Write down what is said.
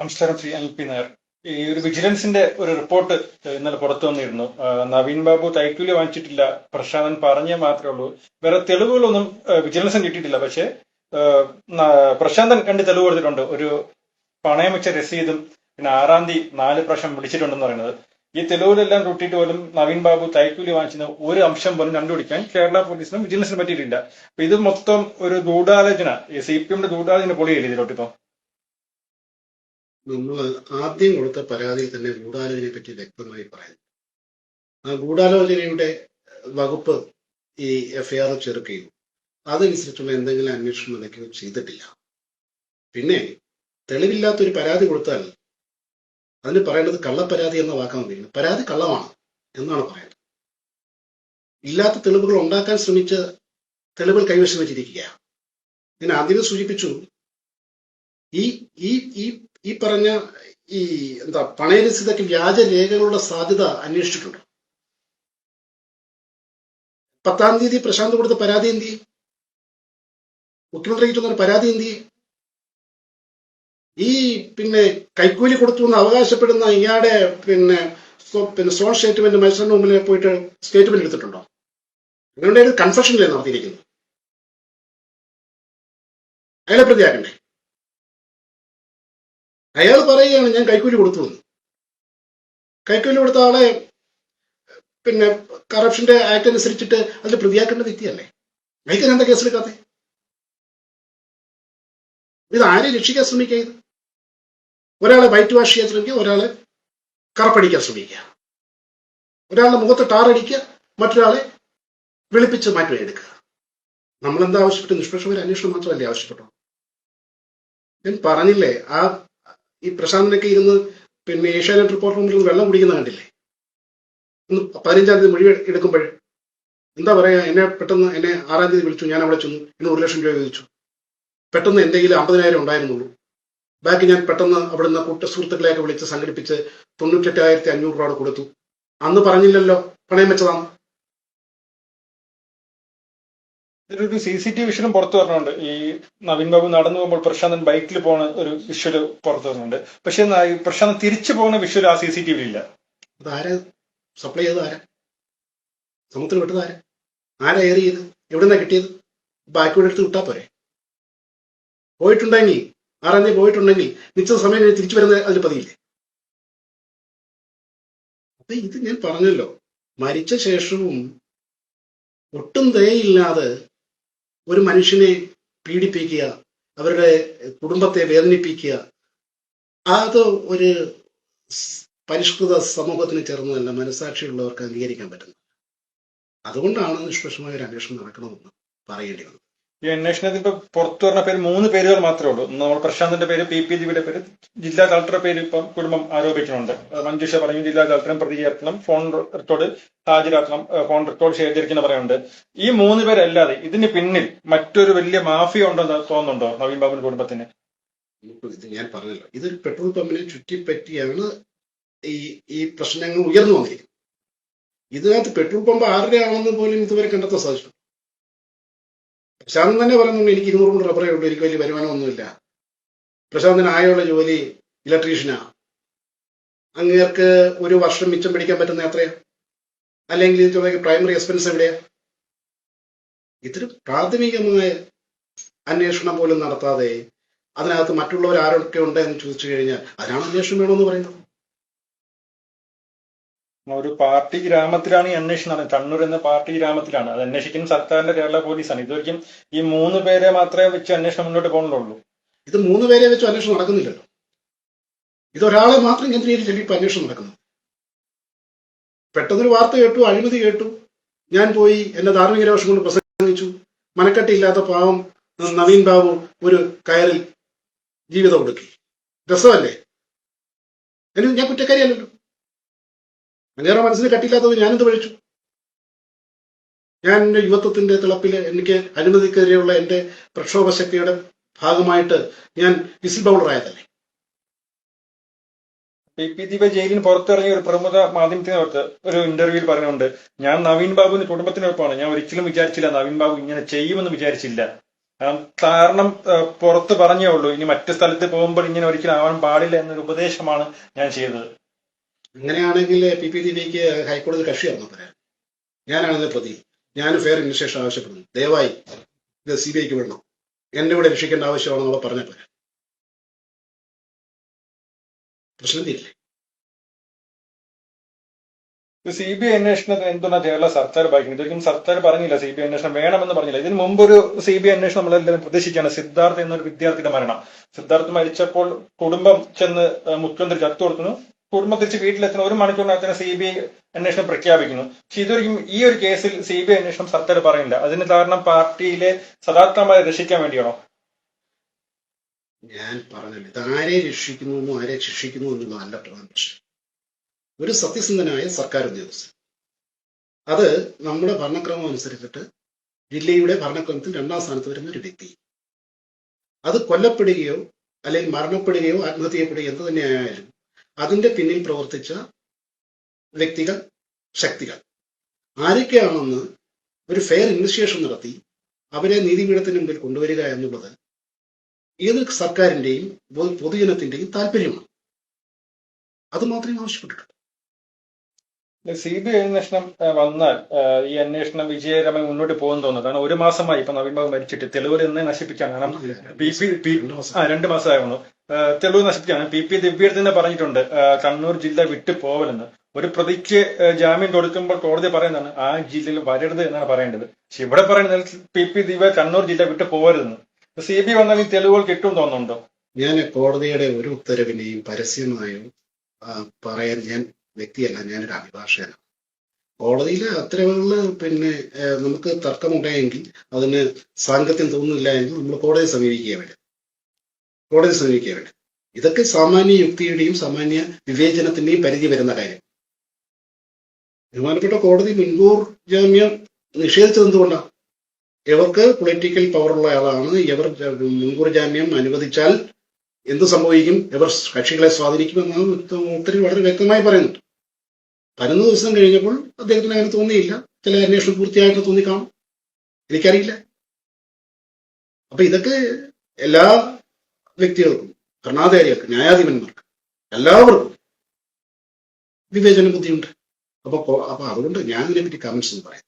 നമസ്കാരം ശ്രീ അനിൽ പി നായർ. ഈ ഒരു വിജിലൻസിന്റെ ഒരു റിപ്പോർട്ട് ഇന്നലെ പുറത്തു വന്നിരുന്നു. നവീൻ ബാബു തൈക്കൂലി വാങ്ങിച്ചിട്ടില്ല. പ്രശാന്തൻ പറഞ്ഞേ മാത്രമേ ഉള്ളൂ. വേറെ തെളിവുകളൊന്നും വിജിലൻസും കിട്ടിയിട്ടില്ല. പക്ഷേ പ്രശാന്തൻ രണ്ട് തെളിവ് കൊടുത്തിട്ടുണ്ട്. ഒരു പണയം വെച്ച രസീതും പിന്നെ ആറാം തീയതി നാല് പ്രാവശ്യം വിളിച്ചിട്ടുണ്ടെന്ന് പറയുന്നത്. ഈ തെളിവുകളെല്ലാം കൂട്ടിയിട്ട് പോലും നവീൻ ബാബു തൈക്കൂലി വാങ്ങിച്ചത് ഒരു അംശം പോലും കണ്ടുപിടിക്കാൻ കേരള പോലീസിനും വിജിലൻസിനും പറ്റിയിട്ടില്ല. അപ്പൊ ഇത് മൊത്തം ഒരു ഗൂഢാലോചന. സി പി എമ്മിന്റെ ഗൂഢാലോചന പൊളിയല്ലേ ഇതിലോട്ട് ഇപ്പം നമ്മൾ ആദ്യം കൊടുത്ത പരാതിയിൽ തന്നെ ഗൂഢാലോചനയെ പറ്റി വ്യക്തമായി പറയുന്നു. ആ ഗൂഢാലോചനയുടെ വകുപ്പ് ഈ എഫ്ഐആർ ചെറുക്കുകയും അതനുസരിച്ചുള്ള എന്തെങ്കിലും അന്വേഷണം നടക്കുകയോ ചെയ്തിട്ടില്ല. പിന്നെ തെളിവില്ലാത്തൊരു പരാതി കൊടുത്താൽ അതിന് പറയേണ്ടത് കള്ളപ്പരാതി എന്ന വാക്കാണ് ഉപയോഗിക്കുന്നത്. പരാതി കള്ളമാണ് എന്നാണ് പറയുന്നത്. ഇല്ലാത്ത തെളിവുകൾ ഉണ്ടാക്കാൻ ശ്രമിച്ച തെളിവുകൾ കൈവശം വെച്ചിരിക്കുകയാണ്. ഞാൻ ആദ്യമേ സൂചിപ്പിച്ചു ഈ ഈ ഈ ഈ പറഞ്ഞ ഈ എന്താ പണയരസിതൊക്കെ വ്യാജരേഖകളുടെ സാധ്യത അന്വേഷിച്ചിട്ടുണ്ട്? പത്താം തീയതി പ്രശാന്ത് കൊടുത്ത പരാതി എന്ത് ചെയ്യും? മുഖ്യമന്ത്രിക്ക് പരാതി എന്ത് ഈ പിന്നെ കൈക്കൂലി കൊടുത്തു എന്ന് അവകാശപ്പെടുന്ന ഇയാളുടെ പിന്നെ പിന്നെ സോൺ സ്റ്റേറ്റ്മെന്റ് മത്സരം മുമ്പിൽ പോയിട്ട് സ്റ്റേറ്റ്മെന്റ് എടുത്തിട്ടുണ്ടോ? നിങ്ങളുടെ ഒരു കൺഫെഷനിലേ നടത്തിയിരിക്കുന്നത്? അയാളെ പ്രതിയാക്കണ്ടേ? അയാൾ പറയുകയാണ് ഞാൻ കൈക്കൂലി കൊടുത്തു. കൈക്കൂലി കൊടുത്ത ആളെ പിന്നെ കറപ്ഷന്റെ ആക്ട് അനുസരിച്ചിട്ട് അതിൽ പ്രതിയാക്കേണ്ട വ്യക്തിയല്ലേ? അയക്കാൻ എന്താ കേസെടുക്കാത്തെ? ഇത് ആരെ രക്ഷിക്കാൻ ശ്രമിക്കുക ഇത്? ഒരാളെ വൈറ്റ് വാഷ് ചെയ്യാൻ ശ്രമിക്കുക ഒരാളെ കറപ്പടിക്കാൻ ശ്രമിക്കുക. ഒരാളുടെ മുഖത്ത് ടാറടിക്കുക മറ്റൊരാളെ വിളിപ്പിച്ച് മാറ്റി എടുക്കുക. നമ്മളെന്താ ആവശ്യപ്പെട്ടു നിഷ്പക്ഷമായ അന്വേഷണം മാത്രമല്ലേ ആവശ്യപ്പെട്ടു. ഞാൻ പറഞ്ഞില്ലേ ആ ഈ പ്രശാന്തിനൊക്കെ ഇരുന്ന് പിന്നെ ഏഷ്യാനെറ്റ് റിപ്പോർട്ട് റൂമിൽ വെള്ളം കുടിക്കുന്ന കണ്ടില്ലേ? ഇന്ന് പതിനഞ്ചാം തീയതി മൊഴി എടുക്കുമ്പോൾ എന്താ പറയാ എന്നെ പെട്ടെന്ന് എന്നെ ആറാം തീയതി വിളിച്ചു ഞാൻ അവിടെ ചെന്നു. എന്നെ ഒരു ലക്ഷം രൂപ ചോദിച്ചു. പെട്ടെന്ന് എന്റെ കയ്യിൽ അമ്പതിനായിരം ഉണ്ടായിരുന്നുള്ളൂ. ബാക്കി ഞാൻ പെട്ടെന്ന് അവിടുന്ന് കൂട്ട സുഹൃത്തുക്കളെയൊക്കെ വിളിച്ച് സംഘടിപ്പിച്ച് തൊണ്ണൂറ്റെട്ടായിരത്തി അഞ്ഞൂറ് രൂപ കൊടുത്തു. അന്ന് പറഞ്ഞില്ലല്ലോ പണയം വെച്ചതാണ് ഇതിലൊരു സി സി ടി വി വിഷയം പുറത്തു വരുന്നുണ്ട് ഈ നവീൻ ബാബു നടന്നു പോകുമ്പോൾ പ്രശാന്തൻ ബൈക്കിൽ പോണ ഒരു വിഷ്വൽ പുറത്തു വരുന്നുണ്ട് പക്ഷെ പ്രശാന്തൻ തിരിച്ചു പോകുന്ന വിഷ്വൽ ആ സി സി ടി വിയിൽ ഇല്ല. സപ്ലൈ ചെയ്തത് ആരാ? സമുദ്രം വിട്ടത് ആരാ? ആരാ ഏറി ചെയ്ത് എവിടുന്നാ കിട്ടിയത്? ബാക്കിയോടെ എടുത്ത് വിട്ടാ പോരെ. പോയിട്ടുണ്ടെങ്കിൽ ആറാം തീയതി പോയിട്ടുണ്ടെങ്കിൽ നിശ്ചിത സമയം കഴിഞ്ഞ് തിരിച്ചു വരുന്ന അതിൽ പതിയില്ലേ? അപ്പൊ ഇത് ഞാൻ പറഞ്ഞല്ലോ. മരിച്ച ശേഷവും ഒട്ടും ദയയില്ലാതെ ഒരു മനുഷ്യനെ പീഡിപ്പിക്കുക അവരുടെ കുടുംബത്തെ വേദനിപ്പിക്കുക അത് ഒരു പരിഷ്കൃത സമൂഹത്തിന് ചേർന്നതല്ല മനസാക്ഷിയുള്ളവർക്ക് അംഗീകരിക്കാൻ പറ്റുന്നത്. അതുകൊണ്ടാണ് നിഷ്പക്ഷമായ ഒരു അന്വേഷണം നടക്കണമെന്ന് പറയേണ്ടി വന്നത്. ഈ അന്വേഷണത്തിൽ ഇപ്പൊ പുറത്തു പറഞ്ഞ പേര് മൂന്ന് പേരുകൾ മാത്രമേ ഉള്ളൂ. നമ്മൾ പ്രശാന്തിന്റെ പേര് പി പി ജിയുടെ പേര് ജില്ലാ കളക്ടറുടെ പേര് ഇപ്പം കുടുംബം ആരോപിക്കുന്നുണ്ട്. മഞ്ജുഷ പറഞ്ഞു ജില്ലാ കളക്ടറും പ്രതി ചേർക്കണം ഫോൺ റെക്കോർഡ് ഹാജരാക്കണം ഫോൺ റെക്കോർഡ് ശേഖരിക്കുന്ന പറയുന്നുണ്ട്. ഈ മൂന്ന് പേരല്ലാതെ ഇതിന് പിന്നിൽ മറ്റൊരു വലിയ മാഫിയ ഉണ്ടെന്ന് തോന്നുന്നുണ്ടോ നവീൻ ബാബുവിന്റെ കുടുംബത്തിന്? ഞാൻ പറഞ്ഞല്ലോ. ഇതൊരു പെട്രോൾ പമ്പിനെ ചുറ്റിപ്പറ്റിയാണ് ഈ ഈ പ്രശ്നങ്ങൾ ഉയർന്നു വന്നിരിക്കുന്നത്. ഇതിനകത്ത് പെട്രോൾ പമ്പ് ആരുടെ ആണെന്ന് പോലും ഇതുവരെ കണ്ടെത്താൻ സാധിച്ചു പ്രശാന്തൻ തന്നെ പറയുന്നുണ്ട് എനിക്ക് ഇരുന്നൂറ് കൊണ്ട് റബ്ബറേ ഉള്ളൂ എനിക്ക് വലിയ വരുമാനമൊന്നുമില്ല. പ്രശാന്തൻ ആയുള്ള ജോലി ഇലക്ട്രീഷ്യനാ അങ്ങേർക്ക് ഒരു വർഷം മിച്ചം പിടിക്കാൻ പറ്റുന്ന എത്രയാ? അല്ലെങ്കിൽ പ്രൈമറി എക്സ്പെൻസ് എവിടെയാ? ഇത്തിരി പ്രാഥമികമായ അന്വേഷണം പോലും നടത്താതെ അതിനകത്ത് മറ്റുള്ളവർ ആരൊക്കെ ഉണ്ട് എന്ന് ചോദിച്ചു കഴിഞ്ഞാൽ അതിനാണ് അന്വേഷണം വേണമെന്ന് പറയുന്നത്. ഒരു പാർട്ടി ഗ്രാമത്തിലാണ് ഈ അന്വേഷണം നടന്നത്. കണ്ണൂർ എന്ന പാർട്ടി ഗ്രാമത്തിലാണ്. അത് അന്വേഷിക്കുന്ന സർക്കാരിന്റെ കേരള പോലീസാണ്. ഇതുവരെയും ഈ മൂന്ന് പേരെ മാത്രമേ വെച്ച് അന്വേഷണം മുന്നോട്ട് പോകുന്നുള്ളൂ ഇത് മൂന്ന് പേരെ വെച്ച് അന്വേഷണം നടക്കുന്നില്ലല്ലോ. ഇത് ഒരാളെ മാത്രം കേന്ദ്രീകരിച്ചല്ലേ ഇപ്പൊ അന്വേഷണം നടക്കുന്നത്. പെട്ടെന്നൊരു വാർത്ത കേട്ടു അഴിമതി കേട്ടു. ഞാൻ പോയി എന്റെ ധാർമ്മിക രോഷം കൊണ്ട് പ്രസംഗിച്ചു. മനക്കെട്ടില്ലാത്ത പാവം നവീൻ ബാബു ഒരു കയറിൽ ജീവിതം ഒടുക്കി. രസമല്ലേ? എനിക്ക് ഞാൻ കുറ്റക്കാരിയല്ലല്ലോ. അങ്ങേറെ മനസ്സിന് കട്ടില്ലാത്തത് ഞാനെന്ത് പഴിച്ചു ഞാൻ എന്റെ യുവത്വത്തിന്റെ തിളപ്പിൽ എനിക്ക് അഴിമതിക്കെതിരെയുള്ള എന്റെ പ്രക്ഷോഭ ശക്തിയുടെ ഭാഗമായിട്ട് ഞാൻ വിസിൽ ബൗളറായതല്ലേ? പി. ദീപ ജയിലിന് പുറത്തിറങ്ങിയ ഒരു പ്രമുഖ മാധ്യമത്തിനകത്ത് ഒരു ഇന്റർവ്യൂവിൽ പറഞ്ഞുകൊണ്ട് ഞാൻ നവീൻ ബാബുവിന്റെ കുടുംബത്തിനൊപ്പമാണ്. ഞാൻ ഒരിക്കലും വിചാരിച്ചില്ല നവീൻ ബാബു ഇങ്ങനെ ചെയ്യുമെന്ന് വിചാരിച്ചില്ല. കാരണം പുറത്ത് പറഞ്ഞേ ഉള്ളൂ. ഇനി മറ്റു സ്ഥലത്ത് പോകുമ്പോൾ ഇങ്ങനെ ഒരിക്കലും ആവാൻ പാടില്ല എന്നൊരു ഉപദേശമാണ് ഞാൻ ചെയ്തത്. അങ്ങനെയാണെങ്കിൽ പി പി ദിവിക്ക് ഹൈക്കോടതി കക്ഷിയാണെന്ന് പറയാം ഞാനാണ് പ്രതി. ഞാൻ ഫെയർ ഇൻവെസ്റ്റിഗേഷൻ ആവശ്യപ്പെടുന്നു. ദയവായി ഇത് സി ബി ഐക്ക് വിടണം. എന്നെ ഇവിടെ രക്ഷിക്കേണ്ട ആവശ്യമാണെന്നുള്ള പറഞ്ഞ പോരാ. പ്രശ്നം തീരില്ലേ. സി ബി ഐ അന്വേഷണത്തിന് എന്തുണ കേരള സർക്കാർ ഭയക്കുന്നത്? ഇതൊരിക്കലും സർക്കാർ പറഞ്ഞില്ല സി ബി ഐ അന്വേഷണം വേണമെന്ന് പറഞ്ഞില്ല. ഇതിന് മുമ്പ് ഒരു സി ബി ഐ അന്വേഷണം നമ്മളെല്ലാവരും പ്രതീക്ഷിക്കുകയാണ്. സിദ്ധാർത്ഥ എന്നൊരു വിദ്യാർത്ഥിയുടെ മരണം. സിദ്ധാർത്ഥ് മരിച്ചപ്പോൾ കുടുംബം ചെന്ന് മുഖ്യമന്ത്രി ചത്തു കൊടുക്കുന്നു. കുടുംബം തിരിച്ച് വീട്ടിലെത്തുന്ന ഒരു മണിക്കൂറിനകത്തിന് സി ബി ഐ അന്വേഷണം പ്രഖ്യാപിക്കുന്നു. പക്ഷെ ഇതൊരിക്കും ഈ ഒരു കേസിൽ സി ബി ഐ അന്വേഷണം സർക്കാർ പറയുന്നില്ല. അതിന് കാരണം പാർട്ടിയിലെ സദാർത്ഥമായി രക്ഷിക്കാൻ വേണ്ടിയാണോ? ഞാൻ പറഞ്ഞില്ല. ഇതാരെ രക്ഷിക്കുന്നു എന്നും ആരെ ശിക്ഷിക്കുന്നു എന്നുള്ളതല്ല പ്രധാന പ്രശ്നം. ഒരു സത്യസന്ധനായ സർക്കാർ ഉദ്യോഗസ്ഥൻ. അത് നമ്മുടെ ഭരണക്രമം അനുസരിച്ചിട്ട് ജില്ലയുടെ ഭരണക്രമത്തിൽ രണ്ടാം സ്ഥാനത്ത് വരുന്ന ഒരു വ്യക്തി. അത് കൊല്ലപ്പെടുകയോ അല്ലെങ്കിൽ മരണപ്പെടുകയോ ആത്മഹത്യ ചെയ്യപ്പെടുകയോ എന്ത് തന്നെയായാലും അതിന്റെ പിന്നിൽ പ്രവർത്തിച്ച വ്യക്തികൾ ശക്തികൾ. ആരൊക്കെയാണെന്ന് ഒരു ഫെയർ ഇൻവെസ്റ്റിഗേഷൻ നടത്തി അവരെ നീതിപീഠത്തിന് മുമ്പിൽ കൊണ്ടുവരിക എന്നുള്ളത് ഏത് സർക്കാരിന്റെയും പൊതു- പൊതുജനത്തിന്റെയും താല്പര്യമാണ്. അത് മാത്രമേ ആവശ്യപ്പെട്ടിട്ടുള്ളൂ. സി ബി ഐ അന്വേഷണം വന്നാൽ ഈ അന്വേഷണം വിജയകരമായി മുന്നോട്ട് പോകുന്നു തോന്നുന്നു. കാരണം ഒരു മാസമായി ഇപ്പൊ നവീൻ ബാബു മരിച്ചിട്ട് തെളിവുകൾ എന്നെ നശിപ്പിച്ചാണ് കാരണം പി പി രണ്ട് മാസമായിരുന്നു തെളിവ് നശിപ്പിക്കുകയാണ്. പി. പി. ദിവ്യർ തന്നെ പറഞ്ഞിട്ടുണ്ട് കണ്ണൂർ ജില്ല വിട്ടു പോവലെന്ന്. ഒരു പ്രതിക്ക് ജാമ്യം കൊടുക്കുമ്പോൾ കോടതി പറയുന്നതാണ് ആ ജില്ലയിൽ വരരുത് എന്നാണ് പറയേണ്ടത്. പക്ഷെ ഇവിടെ പറയുന്നത് പി. പി. ദിവ്യ കണ്ണൂർ ജില്ല വിട്ടു പോകരുതെന്ന് സി. ബി വന്നാൽ ഈ തെളിവുകൾ കിട്ടും തോന്നുന്നുണ്ടോ? ഞാൻ കോടതിയുടെ ഒരു ഉത്തരവിനെയും പരസ്യമായും പറയാൻ ഞാൻ വ്യക്തിയല്ല ഞാനൊരു അഭിഭാഷകനാണ്. കോടതിയിലെ ഉത്തരവുകളിൽ പിന്നെ നമുക്ക് തർക്കമുണ്ടായെങ്കിൽ അതിന് സാങ്കത്യം തോന്നുന്നില്ല എങ്കിൽ നമ്മൾ കോടതിയെ സമീപിക്കുക വേണ്ടി. കോടതി സമീപിക്കുക വേണ്ടി ഇതൊക്കെ സാമാന്യ യുക്തിയുടെയും സാമാന്യ വിവേചനത്തിന്റെയും പരിധി വരുന്ന കാര്യം. ബഹുമാനപ്പെട്ട കോടതി മുൻകൂർ ജാമ്യം നിഷേധിച്ചത് എന്തുകൊണ്ടാണ്? എവർക്ക് പൊളിറ്റിക്കൽ പവറുള്ള ആളാണ്? എവർ മുൻകൂർ ജാമ്യം അനുവദിച്ചാൽ എന്ത് സംഭവിക്കും? എവർ കക്ഷികളെ സ്വാധീനിക്കുമെന്ന് ഒത്തിരി വളരെ വ്യക്തമായി പറയുന്നുണ്ട്. പതിനൊന്ന് ദിവസം കഴിഞ്ഞപ്പോൾ അദ്ദേഹത്തിന് അങ്ങനെ തോന്നിയില്ല. ചില അന്വേഷണം പൂർത്തിയായിട്ട് തോന്നിക്കാണും. എനിക്കറിയില്ല. അപ്പൊ ഇതൊക്കെ എല്ലാ വ്യക്തികൾക്കും ഭരണാധികാരികൾക്ക് ന്യായാധിപന്മാർക്ക് എല്ലാവർക്കും വിവേചന ബുദ്ധിയുണ്ട്. അപ്പൊ അപ്പൊ അതുകൊണ്ട് ഞാൻ ഇതിനെപ്പറ്റി കമന്റ്സ് ഒന്നും പറയാം